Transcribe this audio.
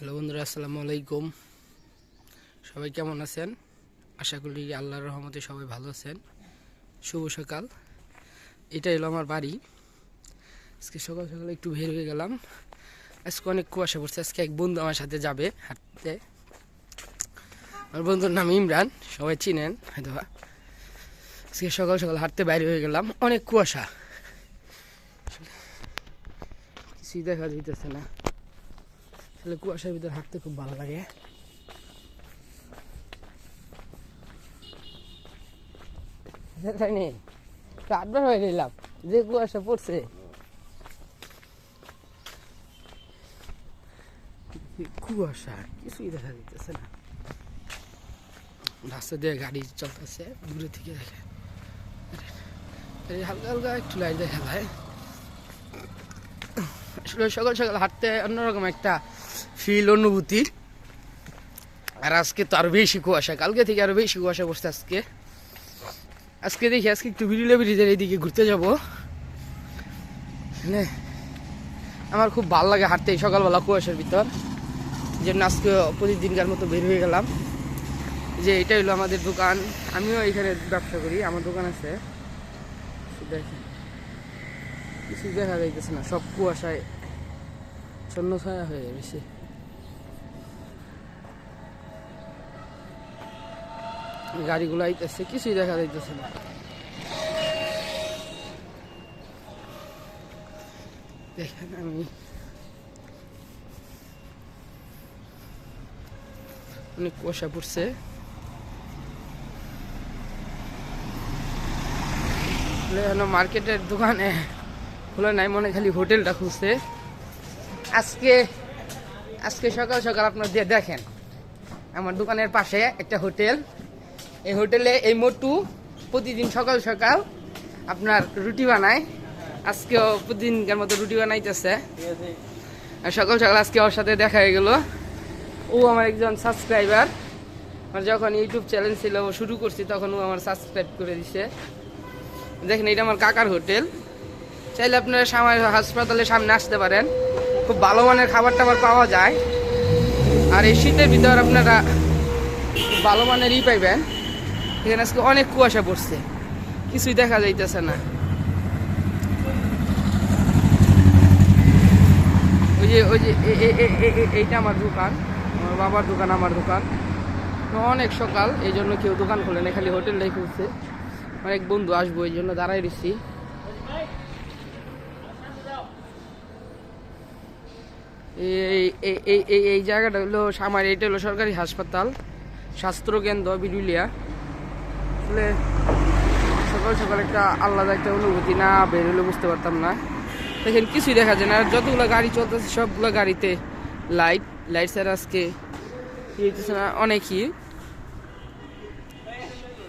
Hello বন্ধুরা, আসসালামু আলাইকুম। সবাই কেমন আছেন? আশা করি আল্লাহর রহমতে সবাই ভালো আছেন। শুভ সকাল। এটা এলো আমার বাড়ি। আজকে সকাল সকাল একটু বের হয়ে গেলাম। আজকে অনেক কুয়াশা পড়ছে। আজকে এক বন্ধু আমার সাথে যাবে হাঁটতে। আমার বন্ধুর নাম ইমরান। সবাই চিনেন, হয়তো। আজকে সকাল সকাল হাঁটতে বাইরে হয়ে গেলাম। অনেক কুয়াশা। কিছুই দেখা যাইতেছে না। আসলে কুয়াশার ভিতরে হাঁটতে খুব ভালো লাগে। আটবার হয়ে নিলাম যে কুয়াশা পড়ছে। কুয়াশা কিছুই দেখা যাইতেছে না। রাস্তা দিয়ে গাড়ি চলতেছে দূরে থেকে দেখে। হালকা হালকা একটু লাইট দেখা যায়। সকাল সকাল হাঁটতে অন্যরকম একটা ফিল অনুভূতি। আর আজকে তো আরও বেশি কুয়াশা। কালকে থেকে আরও বেশি কুয়াশা পড়ছে আজকে। আজকে দেখি, আজকে একটু বিরিলে ব্রিজের এইদিকে ঘুরতে যাব। মানে আমার খুব ভালো লাগে হাঁটতে সকালবেলা কুয়াশার ভিতর। জন্য আজকে প্রতিদিনকার মতো বের হয়ে গেলাম। যে এটা হলো আমাদের দোকান। আমিও এখানে ব্যবসা করি, আমার দোকান আছে। কিছু দেখা যাইতেছে না, সব কুয়াশায় ছন্ন ছায়া হয়ে গেছে গাড়িগুলো আইতেছে, কিছুই দেখা যাইতেছে না। দেখেন আমি। অনেক কুয়াশা পড়ছে। মার্কেটের দোকানে। খোলা নাই, মনে খালি হোটেলটা খুঁজছে। আজকে আজকে সকাল সকাল আপনার দিয়ে দেখেন। আমার দোকানের পাশে একটা হোটেল। এই হোটেলে এই মোটু প্রতিদিন সকাল সকাল আপনার রুটি বানায়। আজকেও প্রতিদিনকার মতো রুটি বানাইতেছে। সকাল সকাল আজকে ওর সাথে দেখা হয়ে গেল। ও আমার একজন সাবস্ক্রাইবার আমার যখন ইউটিউব চ্যানেল ছিল শুরু করছি, তখন ও আমার সাবস্ক্রাইব করে দিছে। দেখেন, এটা আমার কাকার হোটেল। চাইলে আপনারা সামাই হাসপাতালের সামনে আসতে পারেন। খুব ভালো মানের খাবার টাবার পাওয়া যায়। আর এই শীতের ভিতর আপনারা ভালো মানের ই পাইবেন। এখানে আজকে অনেক কুয়াশা পড়ছে। কিছুই দেখা যাইতেছে না। ওই যে ওই যে এইটা আমার দোকান। আমার বাবার দোকান, আমার দোকান। অনেক সকাল, এই জন্য কেউ দোকান খোলে না খালি হোটেলটাই খুলছে এক বন্ধু আসব, এই জন্য দাঁড়াই এই এই জায়গাটা হলো আমার এটা হলো সরকারি হাসপাতাল, স্বাস্থ্যকেন্দ্র, বিরুলিয়া। আসলে সকাল সকাল একটা আলাদা একটা অনুভূতি না বের হলে বুঝতে পারতাম না। দেখেন, কিছুই দেখা যায় না। আর যতগুলো গাড়ি চলতেছে, সবগুলো গাড়িতে লাইট লাইট স্যার আজকে অনেকই।